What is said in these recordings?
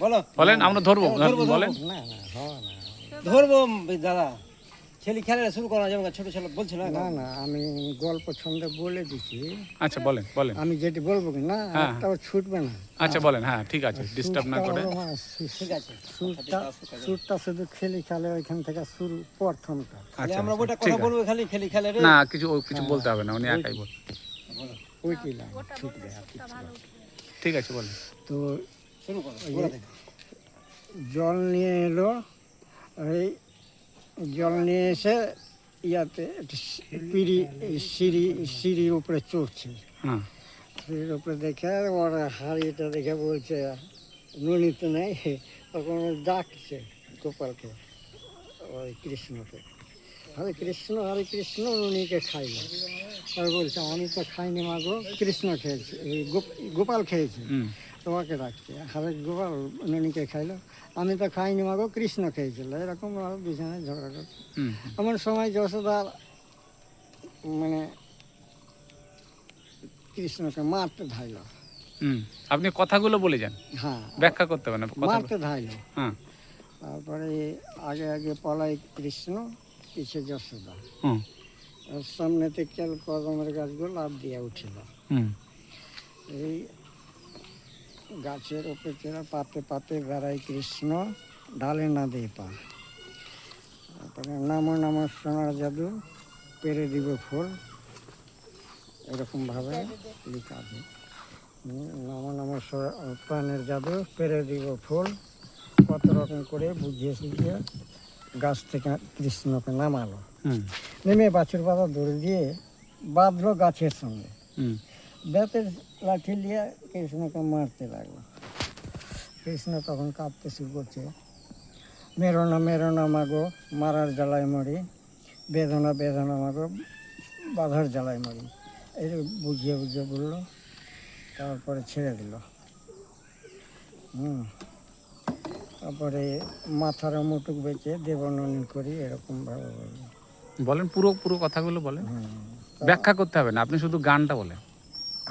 বলো। বলেন আমরা ধরবো। বলেন ধরবো। না না হবে না। ধরবো দাদা। ছেলে খেলা শুরু করা যেমন ছোট ছেলে বলছে না না না আমি গল্প ছন্দে বলে দিছি। আচ্ছা বলেন বলেন। আমি যেটি বলব কি না হ্যাঁ। একটাও ছুটবে না। আচ্ছা বলেন হ্যাঁ ঠিক আছে ডিস্টার্ব না সুরটা করে সু- ঠিক আছে সুরটা সুরটা শুধু খেলি খেলে ওইখান থেকে শুরু প্রথমটা। আচ্ছা আমরা ওটা আচ্ছা, কথা বলব খালি খেলি খেলে না কিছু কিছু বলতে হবে না উনি একাই বল। ওইটি লাইন ছুটবে না। ঠিক আছে বলেন। তো। জল নিয়ে এলো এই জল নিয়ে এসে ইয়াতে পিড়ি সিঁড়ি সিঁড়ির উপরে চড়ছে। হ্যাঁ। সিঁড়ির উপরে দেখে ওরা হাড়িটা দেখে বলছে নুনি তো নেই তখন ডাকছে গোপালকে ওই কৃষ্ণকে। হরে কৃষ্ণ হরে কৃষ্ণ নুনিকে খাইল। আর বলছে আমি তো খাইনি মাগো কৃষ্ণ খেয়েছে গোপাল খেয়েছে। তোমাকে রাখছে। হারে গোপাল নুনিকে খাইলো। আমি তো খাইনি মাগো কৃষ্ণ খেয়েছিল। এরকম বিছানায় ঝগড়া করছে। এমন সময় যশোদা মানে কৃষ্ণকে মারতে ধাইল। আপনি কথাগুলো বলে যান। হ্যাঁ। ব্যাখ্যা করতে হবে না কথা মারতে ধাইল। হ্যাঁ। তারপরে আগে আগে পলাই কৃষ্ণ পিছে যশোদা। হুম। আর সামনে থেকে কদমের গাছগুলো লাভ দিয়ে উঠিল। হুম। এই গাছের উপরে চেরা পাতে পাতে বেড়াই কৃষ্ণ ডালে না দিয়ে পা। তারপরে নামো নামো সোনার জাদু পেরে দিব ফুল। এরকমভাবে লেখা আছে। নামো নামো প্রাণের জাদু পেরে দিব ফুল। কত রকম করে বুঝিয়ে সুঝিয়ে গাছ থেকে কৃষ্ণকে নামালো। হুম। নেমে বাছুর পাতা দৌড়ে দিয়ে বাঁধলো গাছের সঙ্গে। বেতের লাঠি নিয়ে কৃষ্ণকে মারতে লাগল। কৃষ্ণ তখন কাঁদতে শুরু করছে মেরো না মেরো না মাগো মারার জ্বালায় মরি বেদনা বেদনা মাগো বাধার জ্বালায় মরি। এই বুঝিয়ে বুঝিয়ে বলল তারপরে ছেড়ে দিল। হুম তারপরে মাথার মুটুক বেঁচে দেবননী করি এরকমভাবে বলেন পুরো পুরো কথাগুলো বলেন। হুম ব্যাখ্যা করতে হবে না আপনি শুধু গানটা বলেন।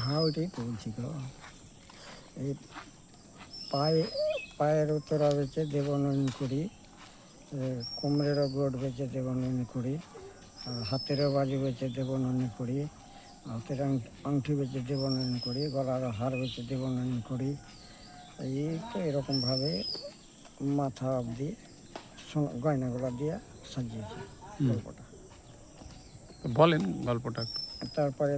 হ্যাঁ ওইটাই তো বলছি গো এই পায়ে পায়ের উত্তরা বেচে দেবনয়ন করি কোমরেরও গোট বেচে দেবনয়ন করি আর হাতেরও বাজু বেচে দেবনয়ন করি হাতের আংটি বেচে দেবনয়ন করি গলার হার বেচে দেবনয়ন করি। এই তো এরকমভাবে মাথা অবধি গয়নাগুলো দিয়ে সাজিয়েছি। গল্পটা। বলেন গল্পটা একটু। তারপরে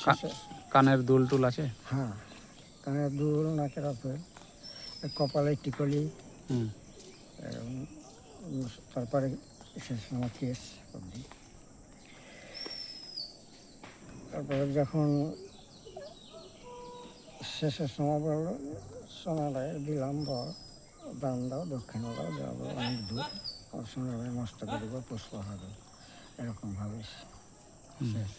শেষে। কানের দুল টুল আছে? হ্যাঁ কানের দুল নাকের আপেল কপালে টিকলি তারপরে শেষ আমার কেস অবধি। তারপরে যখন শেষের সময় বলল সোনারায় দিলাম বর দান দাও দক্ষিণা দাও যাব অনেক দূর। আর সোনারায় মস্তকে দেবো পুষ্প হবে। এরকমভাবে শেষ।